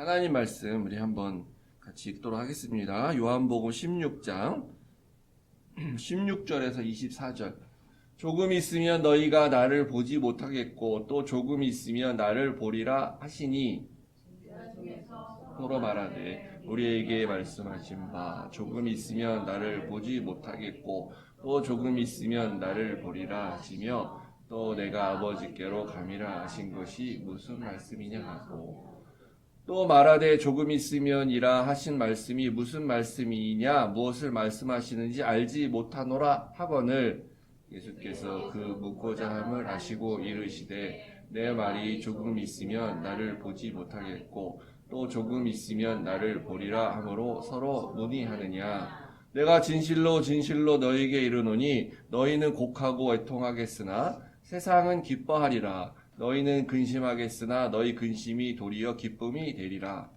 하나님 말씀 우리 한번 같이 읽도록 하겠습니다. 요한복음 16장 16절에서 24절. 조금 있으면 너희가 나를 보지 못하겠고 또 조금 있으면 나를 보리라 하시니 서로 말하되 우리에게 말씀하신 바 조금 있으면 나를 보지 못하겠고 또 조금 있으면 나를 보리라 하시며 또 내가 아버지께로 감이라 하신 것이 무슨 말씀이냐 하고 또 말하되 조금 있으면이라 하신 말씀이 무슨 말씀이냐? 무엇을 말씀하시는지 알지 못하노라 하거늘. 예수께서 그 묻고자 함을 아시고 이르시되 내 말이 조금 있으면 나를 보지 못하겠고 또 조금 있으면 나를 보리라 하므로 서로 문의하느냐? 내가 진실로 진실로 너에게 이르노니 너희는 곡하고 애통하겠으나 세상은 기뻐하리라 너희는 근심하겠으나 너희 근심이 도리어 기쁨이 되리라.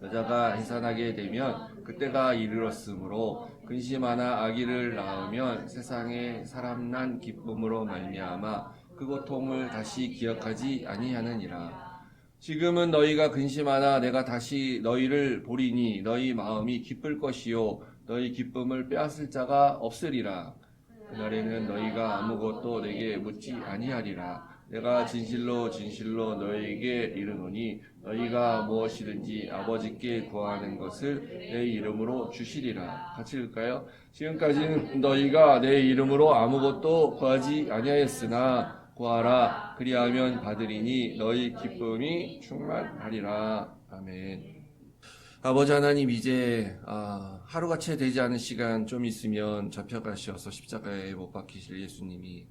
여자가 해산하게 되면 그때가 이르렀으므로 근심하나 아기를 낳으면 세상에 사람 난 기쁨으로 말미암아 그 고통을 다시 기억하지 아니하느니라. 지금은 너희가 근심하나 내가 다시 너희를 보리니 너희 마음이 기쁠 것이요 너희 기쁨을 빼앗을 자가 없으리라 그날에는 너희가 아무것도 내게 묻지 아니하리라. 내가 진실로 진실로 너희에게 이르노니 너희가 무엇이든지 아버지께 구하는 것을 내 이름으로 주시리라. 같이 읽을까요? 지금까지는 너희가 내 이름으로 아무것도 구하지 아니하였으나 구하라. 그리하면 받으리니 너희 기쁨이 충만하리라. 아멘 아버지 하나님 이제 아, 하루가 채 되지 않은 시간 좀 있으면 잡혀가셔서 십자가에 못 박히실 예수님이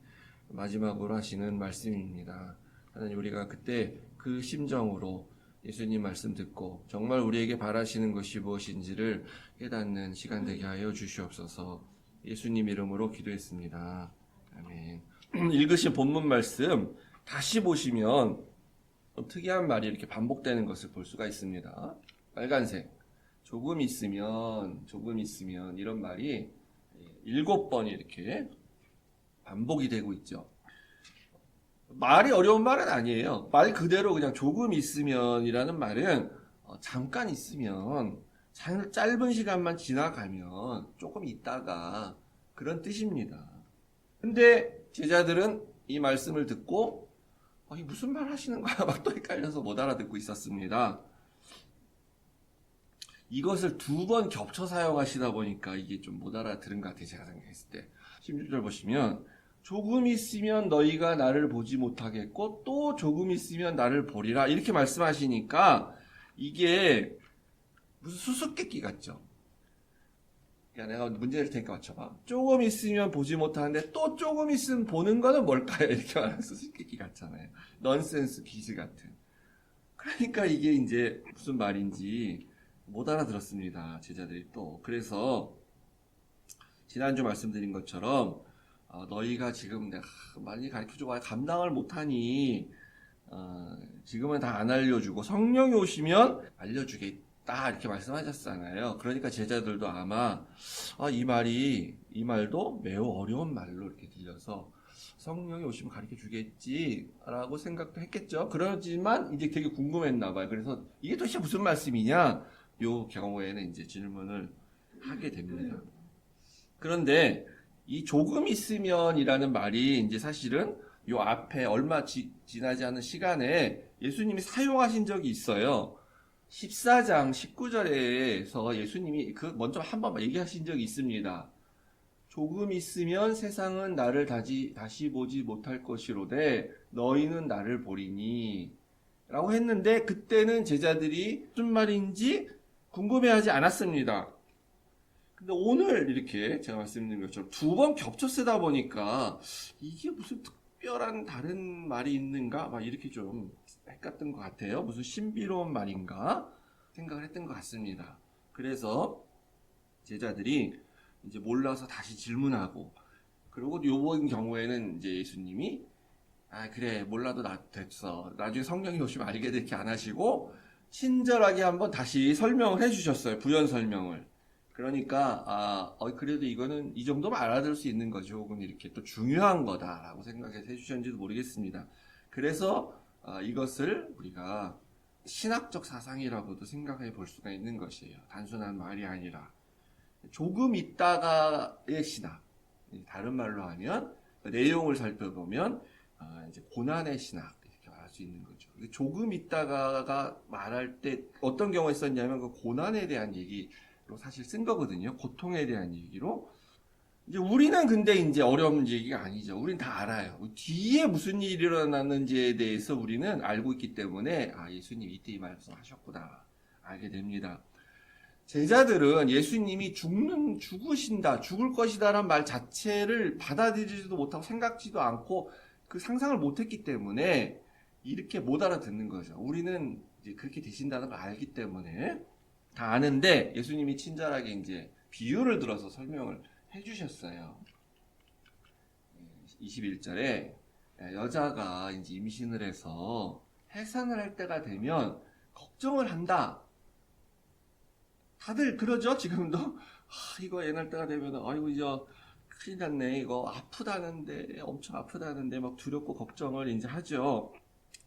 마지막으로 하시는 말씀입니다. 하나님 우리가 그때 그 심정으로 예수님 말씀 듣고 정말 우리에게 바라시는 것이 무엇인지를 깨닫는 시간 되게 하여 주시옵소서. 예수님 이름으로 기도했습니다. 아멘. 읽으신 본문 말씀 다시 보시면 특이한 말이 이렇게 반복되는 것을 볼 수가 있습니다. 빨간색. 조금 있으면, 조금 있으면, 이런 말이 일곱 번 이렇게 반복이 되고 있죠. 말이 어려운 말은 아니에요. 말 그대로 그냥 조금 있으면이라는 말은 어, 잠깐 있으면 장- 짧은 시간만 지나가면 조금 있다가 그런 뜻입니다. 근데 제자들은 이 말씀을 듣고 아, 이 무슨 말 하시는 거야? 막 또 헷갈려서 못 알아듣고 있었습니다. 이것을 두 번 겹쳐 사용하시다 보니까 이게 좀 못 알아들은 것 같아요. 제가 생각했을 때. 16절 보시면 조금 있으면 너희가 나를 보지 못하겠고 또 조금 있으면 나를 보리라 이렇게 말씀하시니까 이게 무슨 수수께끼 같죠. 야 내가 문제 낼 테니까 맞춰봐. 조금 있으면 보지 못하는데 또 조금 있으면 보는 거는 뭘까요? 이렇게 말하는 수수께끼 같잖아요. 넌센스 기즈 같은. 그러니까 이게 이제 무슨 말인지 못 알아들었습니다. 제자들이 또. 그래서 지난주 말씀드린 것처럼 어, 너희가 지금 내가 많이 가르쳐주고 감당을 못하니 어, 지금은 다 안 알려주고 성령이 오시면 알려주겠다 이렇게 말씀하셨잖아요. 그러니까 제자들도 아마 아, 이 말이 이 말도 매우 어려운 말로 이렇게 들려서 성령이 오시면 가르쳐 주겠지라고 생각도 했겠죠. 그러지만 이제 되게 궁금했나 봐요. 그래서 이게 도대체 무슨 말씀이냐? 요 경우에는 이제 질문을 하게 됩니다. 그런데 이 조금 있으면이라는 말이 이제 사실은 요 앞에 얼마 지, 지나지 않은 시간에 예수님이 사용하신 적이 있어요. 14장 19절에서 예수님이 그 먼저 한번 얘기하신 적이 있습니다. 조금 있으면 세상은 나를 다시, 다시 보지 못할 것이로되 너희는 나를 보리니 라고 했는데 그때는 제자들이 무슨 말인지 궁금해하지 않았습니다. 근데 오늘 이렇게 제가 말씀드린 것처럼 두 번 겹쳐 쓰다 보니까 이게 무슨 특별한 다른 말이 있는가? 막 이렇게 좀 헷갈렸던 것 같아요. 무슨 신비로운 말인가? 생각을 했던 것 같습니다. 그래서 제자들이 이제 몰라서 다시 질문하고 그리고 요번 경우에는 이제 예수님이 아 그래 몰라도 나 됐어 나중에 성령이 오시면 알게 돼 이렇게 안 하시고 친절하게 한번 다시 설명을 해주셨어요. 부연 설명을. 그러니까 아 어, 그래도 이거는 이 정도면 알아들을 수 있는 거죠 혹은 이렇게 또 중요한 거다라고 생각해서 해주셨는지도 모르겠습니다. 그래서 아, 이것을 우리가 신학적 사상이라고도 생각해 볼 수가 있는 것이에요. 단순한 말이 아니라. 조금 있다가의 신학. 다른 말로 하면 그 내용을 살펴보면 아, 이제 고난의 신학 수 있는 거죠. 조금 있다가가 말할 때 어떤 경우에 썼냐면 그 고난에 대한 얘기로 사실 쓴 거거든요. 고통에 대한 얘기로. 이제 우리는 근데 이제 어려운 얘기가 아니죠. 우리는 다 알아요. 뒤에 무슨 일이 일어났는지에 대해서 우리는 알고 있기 때문에 아 예수님 이때 이 말씀하셨구나 알게 됩니다. 제자들은 예수님이 죽는 죽으신다, 죽을 것이다라는 말 자체를 받아들이지도 못하고 생각지도 않고 그 상상을 못했기 때문에 이렇게 못 알아듣는 거죠. 우리는 이제 그렇게 되신다는 걸 알기 때문에 다 아는데 예수님이 친절하게 이제 비유를 들어서 설명을 해주셨어요. 21절에 여자가 이제 임신을 해서 해산을 할 때가 되면 걱정을 한다. 다들 그러죠 지금도 아, 이거 애날 때가 되면 아이고 이제 큰일 났네 이거 아프다는데 엄청 아프다는데 막 두렵고 걱정을 이제 하죠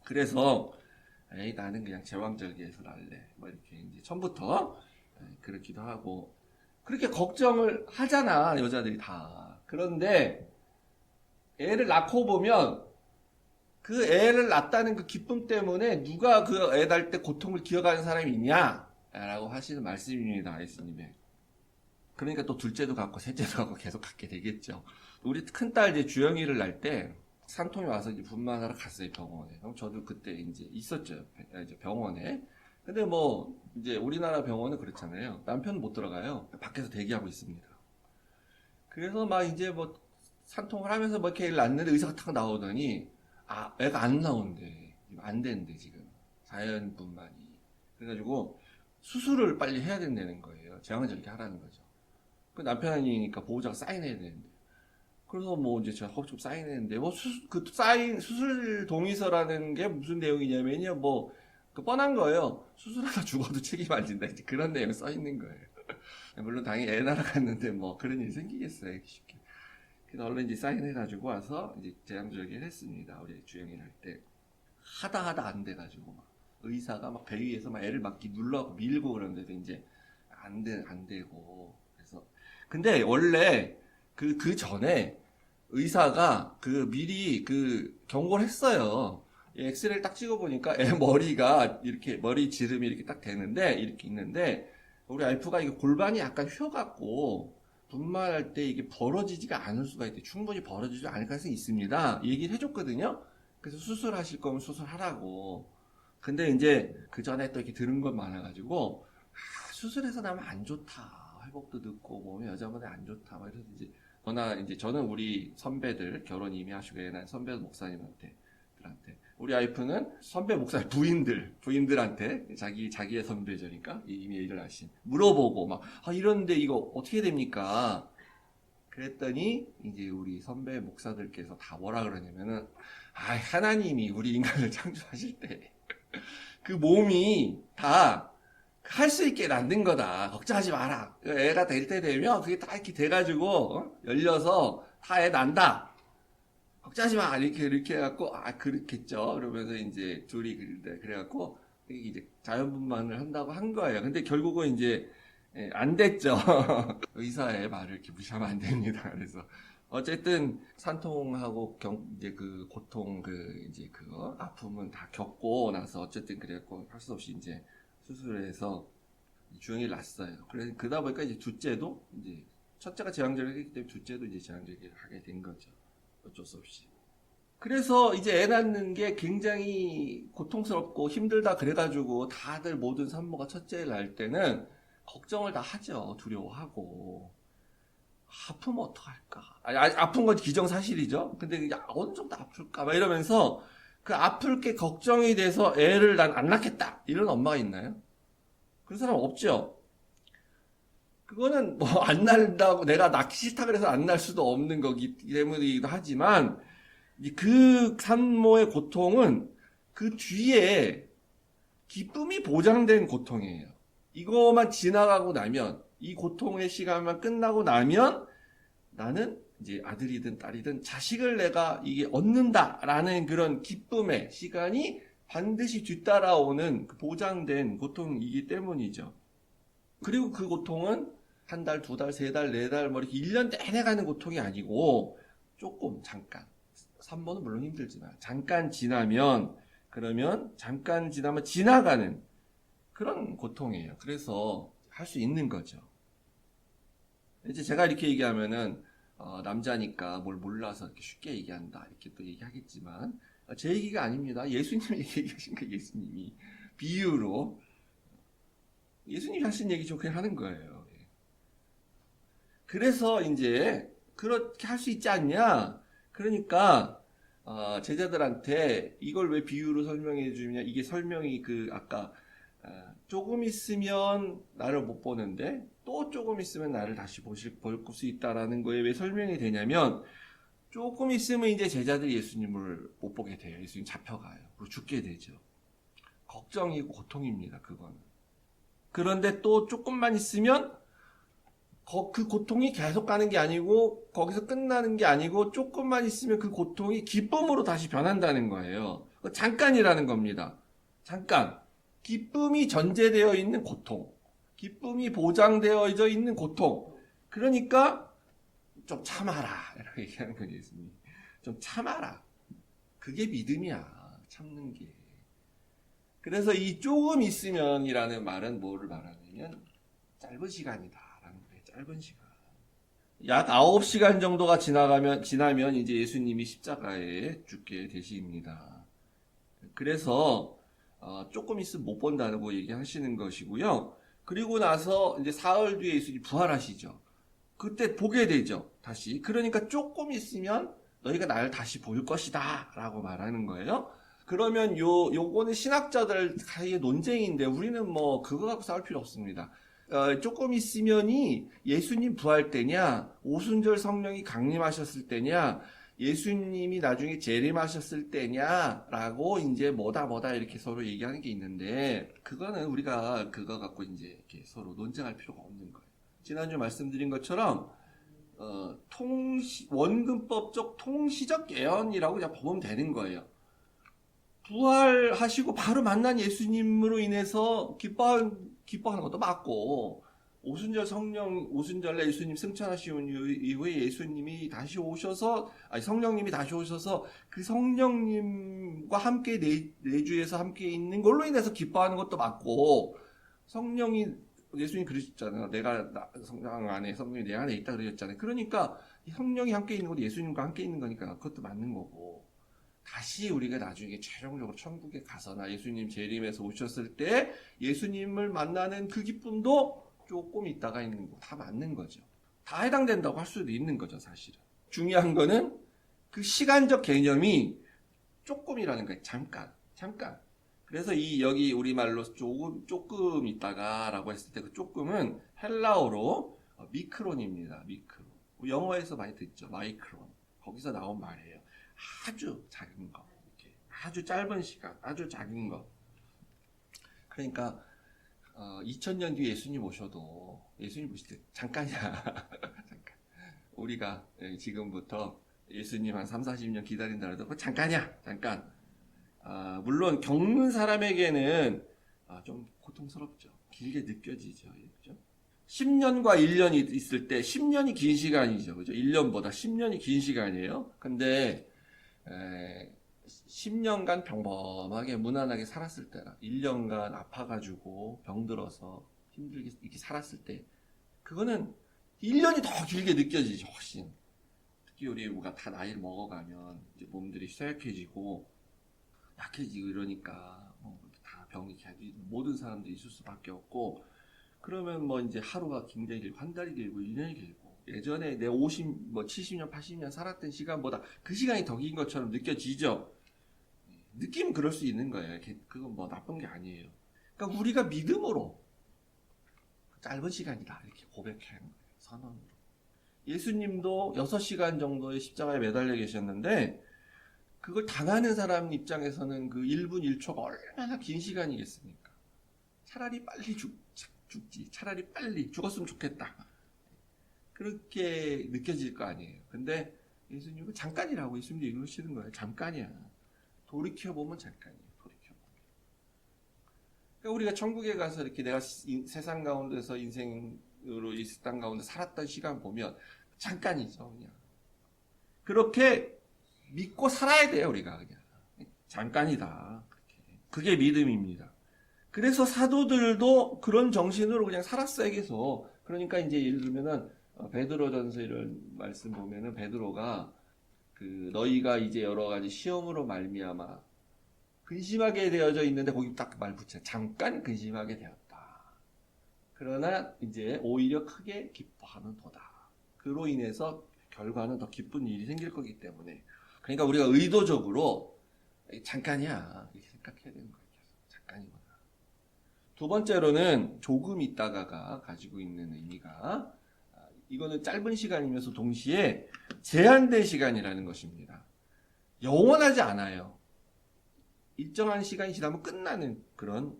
그래서 에이 나는 그냥 제왕절개에서 날래 뭐 이렇게 이제 처음부터 에, 그렇기도 하고 그렇게 걱정을 하잖아 여자들이 다 그런데 애를 낳고 보면 그 애를 낳았다는 그 기쁨 때문에 누가 그 애 낳을 때 고통을 기억하는 사람이 있냐 라고 하시는 말씀입니다. 예수님의. 그러니까 또 둘째도 갖고 셋째도 갖고 계속 갖게 되겠죠. 우리 큰딸 이제 주영이를 낳을 때 산통이 와서 이제 분만하러 갔어요 병원에. 그럼 저도 그때 이제 있었죠 이제 병원에. 근데 뭐 이제 우리나라 병원은 그렇잖아요. 남편은 못 들어가요. 밖에서 대기하고 있습니다. 그래서 막 이제 뭐 산통을 하면서 뭐 이렇게 낳는데 의사가 탁 나오더니 아 애가 안 나온대. 안 된대 지금 자연분만이. 그래가지고 수술을 빨리 해야 된다는 거예요. 제왕절개 하라는 거죠. 그 남편이니까 보호자가 사인해야 되는데. 그래서 뭐 이제 제가 좀 사인했는데 뭐 수, 그 사인 수술 동의서라는 게 무슨 내용이냐면요 뭐 그 뻔한 거예요. 수술하다 죽어도 책임 안 진다. 이제 그런 내용 써 있는 거예요. 물론 당연히 애 날아갔는데 뭐 그런 일이 생기겠어요. 쉽게. 그래서 얼른 이제 사인해 가지고 와서 이제 제왕절개를 했습니다. 우리 주영이 할 때. 하다 하다 안 돼 가지고 막. 의사가 막 배 위에서 막 애를 막 눌러고 밀고 그러는데도 이제 안 돼, 안 되고. 그래서. 근데 원래 그, 그 전에 의사가 그 미리 그 경고를 했어요. 이 엑스레이를 딱 찍어 보니까 애 머리가 이렇게 머리 지름이 이렇게 딱 되는데 이렇게 있는데 우리 알프가 이게 골반이 약간 휘어갖고 분만할 때 이게 벌어지지가 않을 수가 있대. 충분히 벌어지지 않을 가능성이 있습니다. 얘기를 해줬거든요. 그래서 수술하실 거면 수술하라고. 근데 이제 그 전에 또 이렇게 들은 것 많아가지고 아, 수술해서 나면 안 좋다 회복도 늦고 몸에 여자분에 안 좋다 막 이래서 이제 저나 이제 저는 우리 선배들 결혼 이미 하시고 난 선배 목사님한테 들한테 우리 와이프는 선배 목사 부인들 부인들한테 자기 자기의 선배저니까 이미 일을 하신 물어보고 막 아, 이런데 이거 어떻게 됩니까? 그랬더니 이제 우리 선배 목사들께서 다 뭐라 그러냐면은 아 하나님이 우리 인간을 창조하실 때 그 몸이 다 할 수 있게 만든 거다. 걱정하지 마라. 애가 될 때 되면 그게 다 이렇게 돼가지고 어? 열려서 다 애 난다. 걱정하지 마. 이렇게 이렇게 해갖고 아 그렇겠죠. 그러면서 이제 둘이 그래 그래갖고 이제 자연분만을 한다고 한 거예요. 근데 결국은 이제 예, 안 됐죠. 의사의 말을 이렇게 무시하면 안 됩니다. 그래서 어쨌든 산통하고 경 이제 그 고통 그 이제 그거 아픔은 다 겪고 나서 어쨌든 그랬고 할 수 없이 이제 수술해서 주영이 났어요. 그래서 그러다 보니까 이제 둘째도 이제 첫째가 제왕절개했기 때문에 둘째도 이제 제왕절개를 하게 된 거죠. 어쩔 수 없이. 그래서 이제 애 낳는 게 굉장히 고통스럽고 힘들다 그래가지고 다들 모든 산모가 첫째를 낳을 때는 걱정을 다 하죠. 두려워하고. 아프면 어떡할까? 아니, 아, 아픈 건 기정사실이죠. 근데 이게 어느 정도 아플까? 막 이러면서 그 아플 게 걱정이 돼서 애를 난 안 낳겠다. 이런 엄마가 있나요? 그런 사람 없죠? 그거는 뭐안 낳는다고 내가 낳기 싫다 그래서 안 낳을 수도 없는 거기 때문이기도 하지만 이그 산모의 고통은 그 뒤에 기쁨이 보장된 고통이에요. 이거만 지나가고 나면 이 고통의 시간만 끝나고 나면 나는 이제 아들이든 딸이든 자식을 내가 이게 얻는다라는 그런 기쁨의 시간이 반드시 뒤따라오는 그 보장된 고통이기 때문이죠. 그리고 그 고통은 한 달, 두 달, 세 달, 네 달, 뭐 이렇게 1년 내내 가는 고통이 아니고 조금 잠깐 3번은 물론 힘들지만 잠깐 지나면 그러면 잠깐 지나면 지나가는 그런 고통이에요. 그래서 할 수 있는 거죠. 이제 제가 이렇게 얘기하면은 어, 남자니까 뭘 몰라서 이렇게 쉽게 얘기한다 이렇게 또 얘기하겠지만 어, 제 얘기가 아닙니다. 예수님이 얘기하신 거 예수님이 비유로 예수님이 하신 얘기 좀 그냥 하는 거예요. 예. 그래서 이제 그렇게 할 수 있지 않냐? 그러니까 어, 제자들한테 이걸 왜 비유로 설명해 주냐? 이게 설명이 그 아까 어, 조금 있으면 나를 못 보는데 또 조금 있으면 나를 다시 보실 볼 수 있다라는 거에 왜 설명이 되냐면 조금 있으면 이제 제자들이 예수님을 못 보게 돼요. 예수님 잡혀가요. 그리고 죽게 되죠. 걱정이고 고통입니다. 그거는. 그런데 또 조금만 있으면 거- 그 고통이 계속 가는 게 아니고 거기서 끝나는 게 아니고 조금만 있으면 그 고통이 기쁨으로 다시 변한다는 거예요. 그거 잠깐이라는 겁니다. 잠깐. 기쁨이 전제되어 있는 고통. 기쁨이 보장되어져 있는 고통. 그러니까 좀 참아라. 이렇게 얘기하는 거예요, 예수님. 좀 참아라. 그게 믿음이야. 참는 게. 그래서 이 조금 있으면이라는 말은 뭐를 말하냐면 짧은 시간이다라는 거예요. 짧은 시간. 약 9시간 정도가 지나가면 지나면 이제 예수님이 십자가에 죽게 되십니다. 그래서 어, 조금 있으면 못 본다고 얘기하시는 것이고요. 그리고 나서 이제 사흘 뒤에 예수님이 부활하시죠. 그때 보게 되죠. 다시. 그러니까 조금 있으면 너희가 나를 다시 볼 것이다. 라고 말하는 거예요. 그러면 요, 요거는 신학자들 사이의 논쟁인데 우리는 뭐 그거 갖고 싸울 필요 없습니다. 어, 조금 있으면이 예수님 부활 때냐, 오순절 성령이 강림하셨을 때냐, 예수님이 나중에 재림하셨을 때냐라고 이제 뭐다 뭐다 이렇게 서로 얘기하는 게 있는데 그거는 우리가 그거 갖고 이제 서로 논쟁할 필요가 없는 거예요. 지난주 말씀드린 것처럼 어, 통시 원근법적 통시적 예언이라고 그냥 보면 되는 거예요. 부활하시고 바로 만난 예수님으로 인해서 기뻐 기뻐하는 것도 맞고 오순절 성령 오순절에 예수님 이후- 이후에 예수님이 다시 오셔서 아니 성령님이 다시 오셔서 그 성령님과 함께 내, 내주에서 함께 있는 걸로 인해서 기뻐하는 것도 맞고 성령이 예수님 그러셨잖아요. 내가 나- 성령 안에 성령이 내 안에 있다 그러셨잖아요. 그러니까 이 성령이 함께 있는 것도 예수님과 함께 있는 거니까 그것도 맞는 거고 다시 우리가 나중에 최종적으로 천국에 가서나 예수님 재림에서 오셨을 때 예수님을 만나는 그 기쁨도 조금 있다가 있는 거 다 맞는 거죠. 다 해당된다고 할 수도 있는 거죠, 사실은. 중요한 거는 그 시간적 개념이 조금이라는 거예요. 잠깐, 잠깐. 그래서 이 여기 우리말로 조금 조금 있다가라고 했을 때 그 조금은 헬라어로 어, 미크론입니다. 미크론. 영어에서 많이 듣죠. 마이크론. 거기서 나온 말이에요. 아주 작은 거. 아주 짧은 시간, 아주 작은 거. 그러니까 어, 2000년 뒤에 예수님 오셔도 예수님 오실 때 잠깐이야. 잠깐. 우리가 예, 지금부터 예수님 한 3, 40년 기다린다 해도 그거 잠깐이야. 잠깐. 아, 물론 겪는 사람에게는 아, 좀 고통스럽죠. 길게 느껴지죠. 예, 그죠? 10년과 1년이 있을 때 10년이 긴 시간이죠. 그죠? 1년보다 10년이 긴 시간이에요. 근데 에, 10년간 평범하게 무난하게 살았을 때랑 1년간 아파가지고 병들어서 힘들게 이렇게 살았을 때 그거는 1년이 더 길게 느껴지죠 훨씬 특히 우리 우리가 다 나이를 먹어가면 이제 몸들이 쇠약해지고 약해지고 이러니까 뭐 다 병이 계속 모든 사람들이 있을 수밖에 없고 그러면 뭐 이제 하루가 굉장히 길고 한 달이 길고 1년이 길고 예전에 내 50, 뭐 70년, 80년 살았던 시간보다 그 시간이 더 긴 것처럼 느껴지죠. 느낌은 그럴 수 있는 거예요. 그건 뭐 나쁜 게 아니에요. 그러니까 우리가 믿음으로 짧은 시간이다 이렇게 고백하는 거예요. 선언으로. 예수님도 6시간 정도의 십자가에 매달려 계셨는데 그걸 당하는 사람 입장에서는 그 1분 1초가 얼마나 긴 시간이겠습니까? 차라리 빨리 죽, 죽지. 차라리 빨리 죽었으면 좋겠다. 그렇게 느껴질 거 아니에요. 근데 예수님은 잠깐이라고 예수님도 얘기하시는 거예요. 잠깐이야. 돌이켜 보면 잠깐이에요. 돌이켜 보면. 그러니까 우리가 천국에 가서 이렇게 내가 이- 세상 가운데서 인생으로 이 땅 가운데 살았던 시간 보면 잠깐이죠, 그냥. 그렇게 믿고 살아야 돼요, 우리가 그냥. 잠깐이다. 그게 믿음입니다. 그래서 사도들도 그런 정신으로 그냥 살았어요, 계속. 그러니까 이제 예를 들면은 어, 베드로전서 이런 말씀 보면은 베드로가 그 너희가 이제 여러 가지 시험으로 말미암아 근심하게 되어져 있는데 거기 딱 말 붙여 잠깐 근심하게 되었다. 그러나 이제 오히려 크게 기뻐하는 도다. 그로 인해서 결과는 더 기쁜 일이 생길 거기 때문에 그러니까 우리가 의도적으로 잠깐이야 이렇게 생각해야 되는 거예요. 잠깐이구나. 두 번째로는 조금 있다가가 가지고 있는 의미가 아, 이거는 짧은 시간이면서 동시에 제한된 시간이라는 것입니다. 영원하지 않아요. 일정한 시간이 지나면 끝나는 그런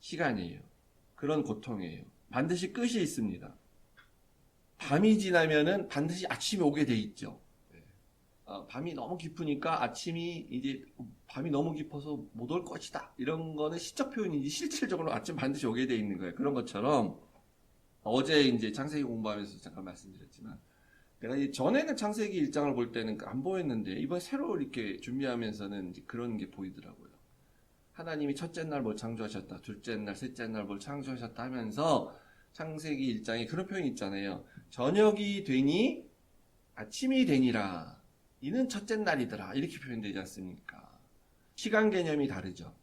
시간이에요. 그런 고통이에요. 반드시 끝이 있습니다. 밤이 지나면은 반드시 아침이 오게 돼 있죠. 어, 밤이 너무 깊으니까 아침이 이제 밤이 너무 깊어서 못 올 것이다. 이런 거는 시적 표현이지 실질적으로 아침 반드시 오게 돼 있는 거예요. 그런 것처럼 어제 이제 창세기 공부하면서 잠깐 말씀드렸지만 내가 전에는 창세기 1장을 볼 때는 안 보였는데 이번 새로 이렇게 준비하면서는 그런 게 보이더라고요. 하나님이 첫째 날 뭘 창조하셨다, 둘째 날, 셋째 날 뭘 창조하셨다 하면서 창세기 1장에 그런 표현이 있잖아요. 저녁이 되니 아침이 되니라. 이는 첫째 날이더라. 이렇게 표현되지 않습니까? 시간 개념이 다르죠.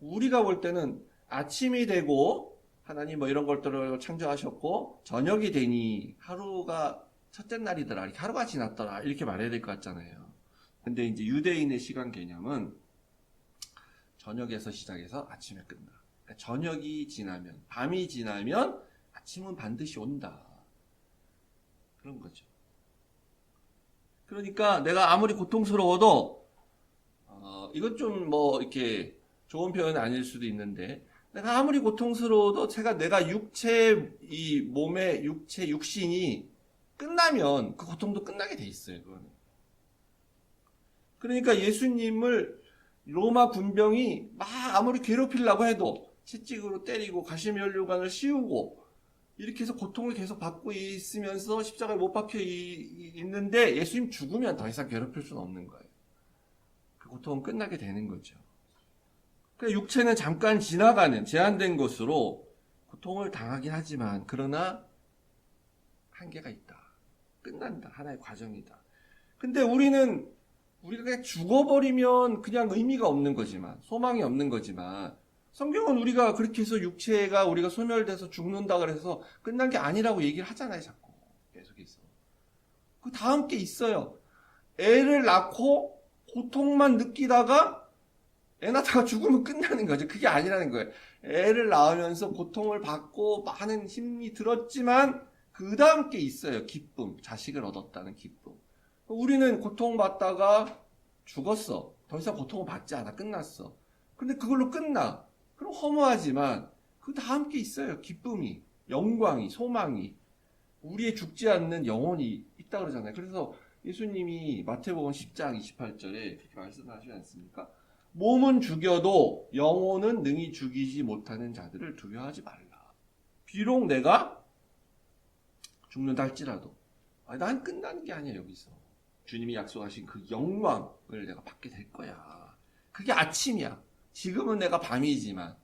우리가 볼 때는 아침이 되고 하나님 뭐 이런 것들을 창조하셨고 저녁이 되니 하루가 첫째 날이더라. 이렇게 하루가 지났더라. 이렇게 말해야 될 것 같잖아요. 근데 이제 유대인의 시간 개념은 저녁에서 시작해서 아침에 끝나. 그러니까 저녁이 지나면, 밤이 지나면 아침은 반드시 온다. 그런 거죠. 그러니까 내가 아무리 고통스러워도, 어, 이건 좀 뭐, 이렇게 좋은 표현은 아닐 수도 있는데, 내가 아무리 고통스러워도 제가 내가 육체, 이 몸의 육체, 육신이 끝나면 그 고통도 끝나게 돼 있어요, 그거는. 그러니까 예수님을 로마 군병이 막 아무리 괴롭히려고 해도 채찍으로 때리고 가시면류관을 씌우고 이렇게 해서 고통을 계속 받고 있으면서 십자가에 못 박혀 이- 있는데 예수님 죽으면 더 이상 괴롭힐 수는 없는 거예요. 그 고통은 끝나게 되는 거죠. 그러니까 육체는 잠깐 지나가는 제한된 것으로 고통을 당하긴 하지만 그러나 한계가 있다. 끝난다. 하나의 과정이다. 근데 우리는 우리가 그냥 죽어버리면 그냥 의미가 없는 거지만, 소망이 없는 거지만, 성경은 우리가 그렇게 해서 육체가 우리가 소멸돼서 죽는다 그래서 끝난 게 아니라고 얘기를 하잖아요, 자꾸. 계속해서. 그 다음 게 있어요. 애를 낳고 고통만 느끼다가 애 낳다가 죽으면 끝나는 거죠. 그게 아니라는 거예요. 애를 낳으면서 고통을 받고 많은 힘이 들었지만 그 다음 게 있어요. 기쁨. 자식을 얻었다는 기쁨. 우리는 고통받다가 죽었어. 더 이상 고통을 받지 않아. 끝났어. 근데 그걸로 끝나. 그럼 허무하지만 그 다음 게 있어요. 기쁨이, 영광이, 소망이. 우리의 죽지 않는 영혼이 있다 그러잖아요. 그래서 예수님이 마태복음 10장 28절에 그렇게 말씀하시지 않습니까? 몸은 죽여도 영혼은 능히 죽이지 못하는 자들을 두려워하지 말라. 비록 내가 죽는다 할지라도 난 끝나는 게 아니야 여기서. 주님이 약속하신 그 영광을 내가 받게 될 거야. 그게 아침이야. 지금은 내가 밤이지만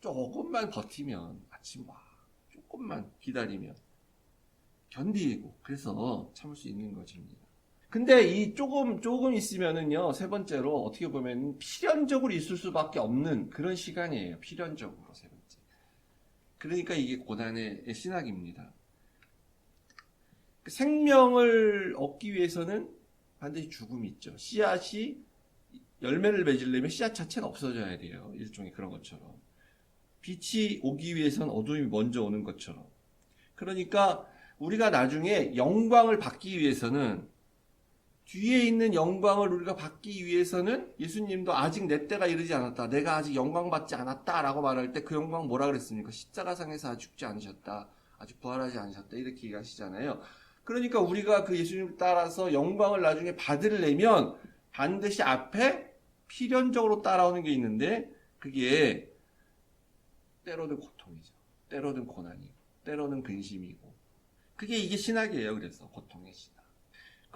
조금만 버티면 아침 와. 조금만 기다리면 견디고 그래서 참을 수 있는 것입니다. 근데 이 조금 조금 있으면은요 세 번째로 어떻게 보면 필연적으로 있을 수밖에 없는 그런 시간이에요. 필연적으로 세 번째. 그러니까 이게 고난의 신학입니다. 그 생명을 얻기 위해서는 반드시 죽음이 있죠. 씨앗이 열매를 맺으려면 씨앗 자체가 없어져야 돼요. 일종의 그런 것처럼. 빛이 오기 위해서는 어둠이 먼저 오는 것처럼. 그러니까 우리가 나중에 영광을 받기 위해서는 뒤에 있는 영광을 우리가 받기 위해서는 예수님도 아직 내 때가 이르지 않았다. 내가 아직 영광 받지 않았다 라고 말할 때 그 영광 뭐라 그랬습니까? 십자가상에서 아직 죽지 않으셨다. 아직 부활하지 않으셨다. 이렇게 얘기하시잖아요. 그러니까 우리가 그 예수님을 따라서 영광을 나중에 받으려면 반드시 앞에 필연적으로 따라오는 게 있는데 그게 때로는 고통이죠. 때로는 고난이고, 때로는 근심이고. 그게 이게 신학이에요. 그래서 고통의 신학.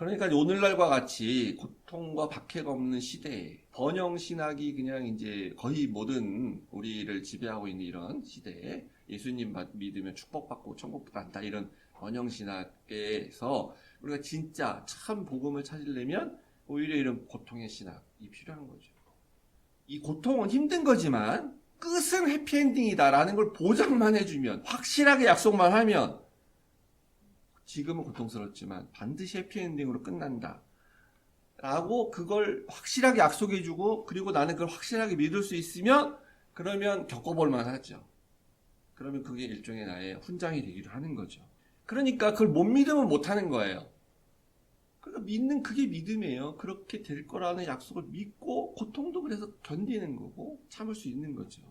그러니까 오늘날과 같이 고통과 박해가 없는 시대에 번영 신학이 그냥 이제 거의 모든 우리를 지배하고 있는 이런 시대에 예수님 받- 믿으면 축복받고 천국 간다 이런 번영 신학에서 우리가 진짜 참 복음을 찾으려면 오히려 이런 고통의 신학이 필요한 거죠. 이 고통은 힘든 거지만 끝은 해피엔딩이다라는 걸 보장만 해주면 확실하게 약속만 하면 지금은 고통스럽지만 반드시 해피엔딩으로 끝난다. 라고 그걸 확실하게 약속해주고 그리고 나는 그걸 확실하게 믿을 수 있으면 그러면 겪어볼 만 하죠. 그러면 그게 일종의 나의 훈장이 되기도 하는 거죠. 그러니까 그걸 못 믿으면 못 하는 거예요. 그러니까 믿는 그게 믿음이에요. 그렇게 될 거라는 약속을 믿고 고통도 그래서 견디는 거고 참을 수 있는 거죠.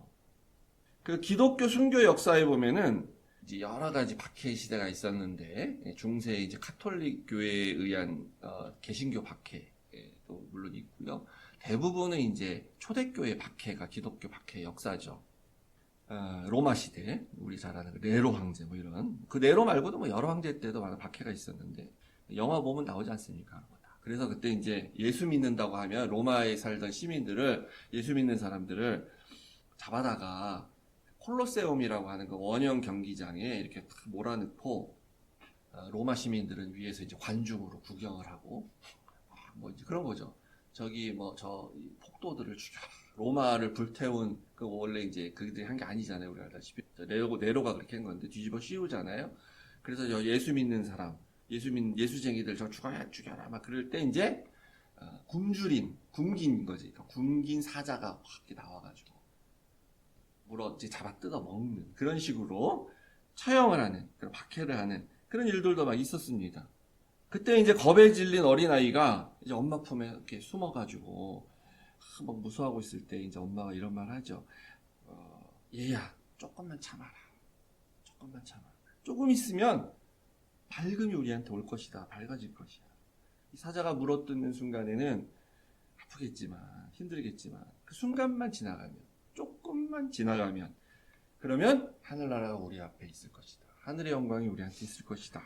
그 기독교 순교 역사에 보면은 이제 여러 가지 박해 시대가 있었는데 중세 이제 카톨릭 교회에 의한 어, 개신교 박해도 물론 있고요. 대부분은 이제 초대교회 박해가 기독교 박해 역사죠. 아, 로마 시대 우리 잘 아는 그 네로 황제 뭐 이런 그 네로 말고도 뭐 여러 황제 때도 많은 박해가 있었는데 영화 보면 나오지 않습니까? 그래서 그때 이제 예수 믿는다고 하면 로마에 살던 시민들을 예수 믿는 사람들을 잡아다가 콜로세움이라고 하는 그 원형 경기장에 이렇게 탁 몰아넣고 어, 로마 시민들은 위에서 이제 관중으로 구경을 하고 아, 뭐 이제 그런 거죠. 저기 뭐 저 폭도들을 죽여 로마를 불태운 그 원래 이제 그들이 한 게 아니잖아요. 우리 알다시피 저 네로 네로가 그렇게 한 건데 뒤집어 씌우잖아요. 그래서 저 예수 믿는 사람, 예수 믿 예수쟁이들 저 죽어야 죽여라 막 그럴 때 이제 어, 굶주린 굶긴 거지. 그러니까 굶긴 사자가 확 나와가지고 물어 잡아 뜯어 먹는 그런 식으로 처형을 하는 그런 박해를 하는 그런 일들도 막 있었습니다. 그때 이제 겁에 질린 어린아이가 이제 엄마 품에 이렇게 숨어가지고 아, 막 무서워하고 있을 때 이제 엄마가 이런 말 하죠. 어, 얘야, 조금만 참아라. 조금만 참아. 조금 있으면 밝음이 우리한테 올 것이다. 밝아질 것이야. 이 사자가 물어뜯는 순간에는 아프겠지만, 힘들겠지만, 그 순간만 지나가면, 조금만 지나가면, 그러면 하늘나라가 우리 앞에 있을 것이다. 하늘의 영광이 우리한테 있을 것이다.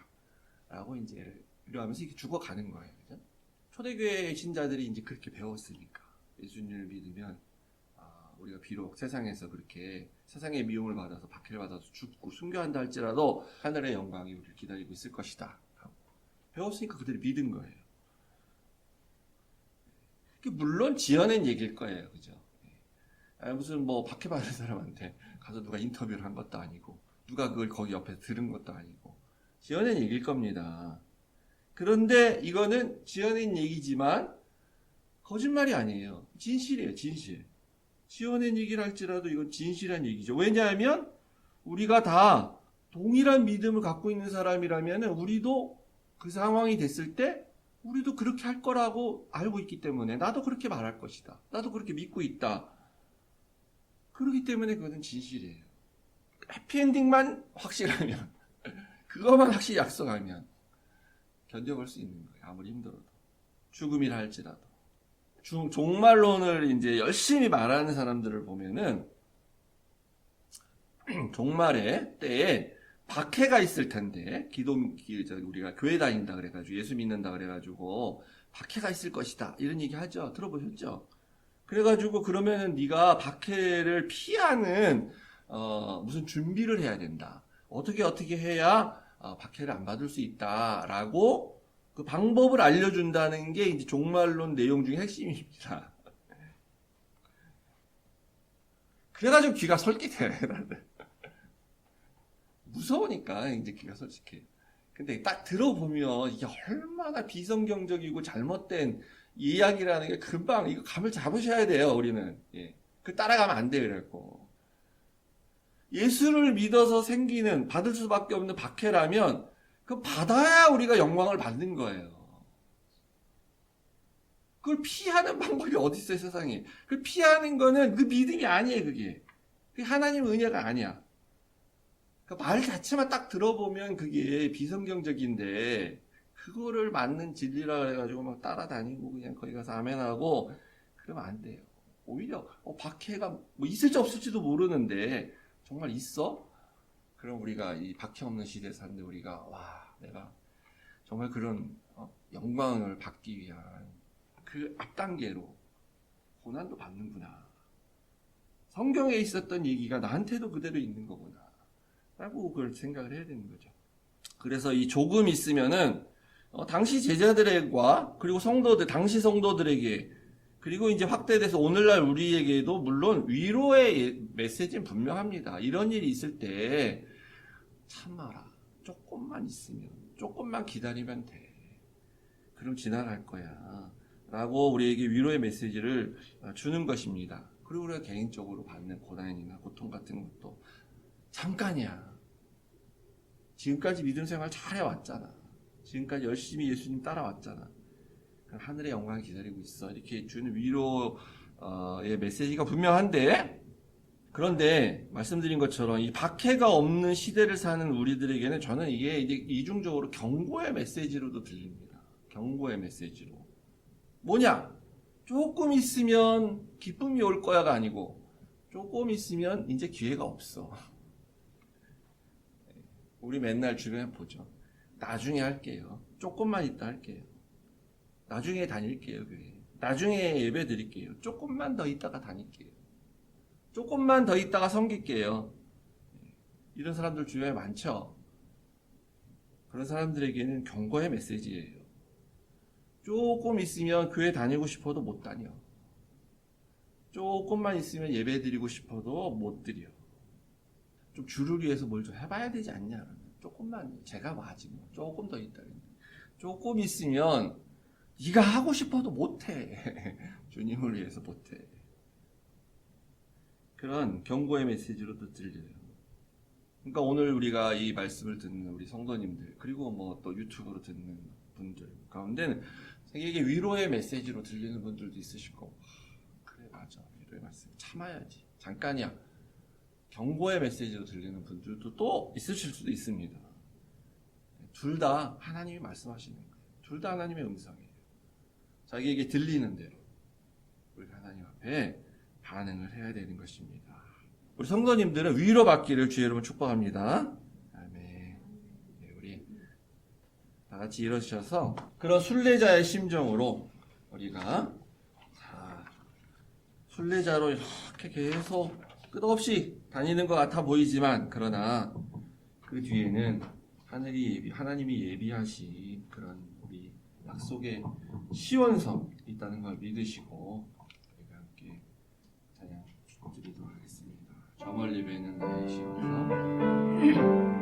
라고 이제 이러하면서 이렇게 죽어가는 거예요. 그죠? 초대교회 신자들이 이제 그렇게 배웠으니까. 예수님을 믿으면, 아, 우리가 비록 세상에서 그렇게 세상의 미움을 받아서 박해를 받아서 죽고 순교한다 할지라도 하늘의 영광이 우리를 기다리고 있을 것이다. 배웠으니까 그들이 믿은 거예요. 물론 지어낸 얘기일 거예요. 그죠? 아, 무슨 뭐 박해받은 사람한테 가서 누가 인터뷰를 한 것도 아니고 누가 그걸 거기 옆에서 들은 것도 아니고 지어낸 얘기일 겁니다. 그런데 이거는 지어낸 얘기지만 거짓말이 아니에요. 진실이에요, 진실. 지어낸 얘기를 할지라도 이건 진실한 얘기죠. 왜냐하면 우리가 다 동일한 믿음을 갖고 있는 사람이라면 우리도 그 상황이 됐을 때 우리도 그렇게 할 거라고 알고 있기 때문에 나도 그렇게 말할 것이다. 나도 그렇게 믿고 있다. 그렇기 때문에 그것은 진실이에요. 해피엔딩만 확실하면 그것만 확실히 약속하면 견뎌볼 수 있는 거예요. 아무리 힘들어도 죽음이라 할지라도 중, 종말론을 이제 열심히 말하는 사람들을 보면은 종말의 때에 박해가 있을 텐데 기도 우리가 교회 다닌다 그래가지고 예수 믿는다 그래가지고 박해가 있을 것이다 이런 얘기 하죠 들어보셨죠? 그래가지고 그러면은 네가 박해를 피하는 어, 무슨 준비를 해야 된다 어떻게 어떻게 해야 어, 박해를 안 받을 수 있다라고 그 방법을 알려준다는 게 이제 종말론 내용 중에 핵심입니다. 그래가지고 귀가 설깃해, 나는. 무서우니까 이제 귀가 솔직해. 근데 딱 들어보면 이게 얼마나 비성경적이고 잘못된 이야기라는 게 금방 이거 감을 잡으셔야 돼요, 우리는. 예. 그 따라가면 안 돼요, 그래갖고. 예수를 믿어서 생기는, 받을 수밖에 없는 박해라면 그 받아야 우리가 영광을 받는 거예요. 그걸 피하는 방법이 어디 있어요, 세상에. 그 피하는 거는 그 믿음이 아니에요, 그게. 그게 하나님 은혜가 아니야. 그 말 자체만 딱 들어보면 그게 비성경적인데, 그거를 맞는 진리라 해가지고 막 따라다니고 그냥 거기 가서 아멘하고, 그러면 안 돼요. 오히려, 어, 박해가 뭐 있을지 없을지도 모르는데, 정말 있어? 그럼 우리가 이 박혀 없는 시대에 사는데 우리가 와 내가 정말 그런 어, 영광을 받기 위한 그 앞단계로 고난도 받는구나. 성경에 있었던 얘기가 나한테도 그대로 있는 거구나. 라고 그걸 생각을 해야 되는 거죠. 그래서 이 조금 있으면은 어, 당시 제자들과 그리고 성도들, 당시 성도들에게 그리고 이제 확대돼서 오늘날 우리에게도 물론 위로의 예- 메시지는 분명합니다. 이런 일이 있을 때 참아라. 조금만 있으면, 조금만 기다리면 돼. 그럼 지나갈 거야. 라고 우리에게 위로의 메시지를 어, 주는 것입니다. 그리고 우리가 개인적으로 받는 고난이나 고통 같은 것도 잠깐이야. 지금까지 믿음 생활 잘 해왔잖아. 지금까지 열심히 예수님 따라왔잖아. 하늘의 영광 기다리고 있어. 이렇게 주는 위로의 메시지가 분명한데, 그런데 말씀드린 것처럼 이 박해가 없는 시대를 사는 우리들에게는 저는 이게 이제 이중적으로 경고의 메시지로도 들립니다. 경고의 메시지로. 뭐냐? 조금 있으면 기쁨이 올 거야가 아니고, 조금 있으면 이제 기회가 없어. 우리 맨날 주변에 보죠. 나중에 할게요. 조금만 있다 할게요. 나중에 다닐게요, 교회. 나중에 예배 드릴게요. 조금만 더 있다가 다닐게요. 조금만 더 있다가 섬길게요. 이런 사람들 주변에 많죠? 그런 사람들에게는 경고의 메시지예요. 조금 있으면 교회 다니고 싶어도 못 다녀. 조금만 있으면 예배 드리고 싶어도 못 드려. 좀 주를 위해서 뭘 좀 해봐야 되지 않냐. 조금만 제가 맞지 뭐 조금 더 있다. 조금 있으면 네가 하고 싶어도 못해. 주님을 위해서 못해. 그런 경고의 메시지로도 들려요. 그러니까 오늘 우리가 이 말씀을 듣는 우리 성도님들 그리고 뭐 또 유튜브로 듣는 분들 가운데는 자기에게 위로의 메시지로 들리는 분들도 있으실 거고 아, 그래 맞아 위로의 말씀 참아야지 잠깐이야 경고의 메시지로 들리는 분들도 또 있으실 수도 있습니다. 둘 다 하나님이 말씀하시는 거예요. 둘 다 하나님의 음성이에요. 자기에게 들리는 대로 우리가 하나님 앞에 반응을 해야 되는 것입니다. 우리 성도님들은 위로받기를 주의 이름으로 축복합니다. 아멘. 네, 우리 다 같이 일어서셔서 그런 순례자의 심정으로 우리가 자, 순례자로 이렇게 계속 끝없이 다니는 것 같아 보이지만 그러나 그 뒤에는 하늘이 예비, 하나님이 예비하신 그런 우리 약속의 시원성 있다는 걸 믿으시고 우리가 함께 찬양 드리도록 하겠습니다. 저멀 예배는 나의 시원성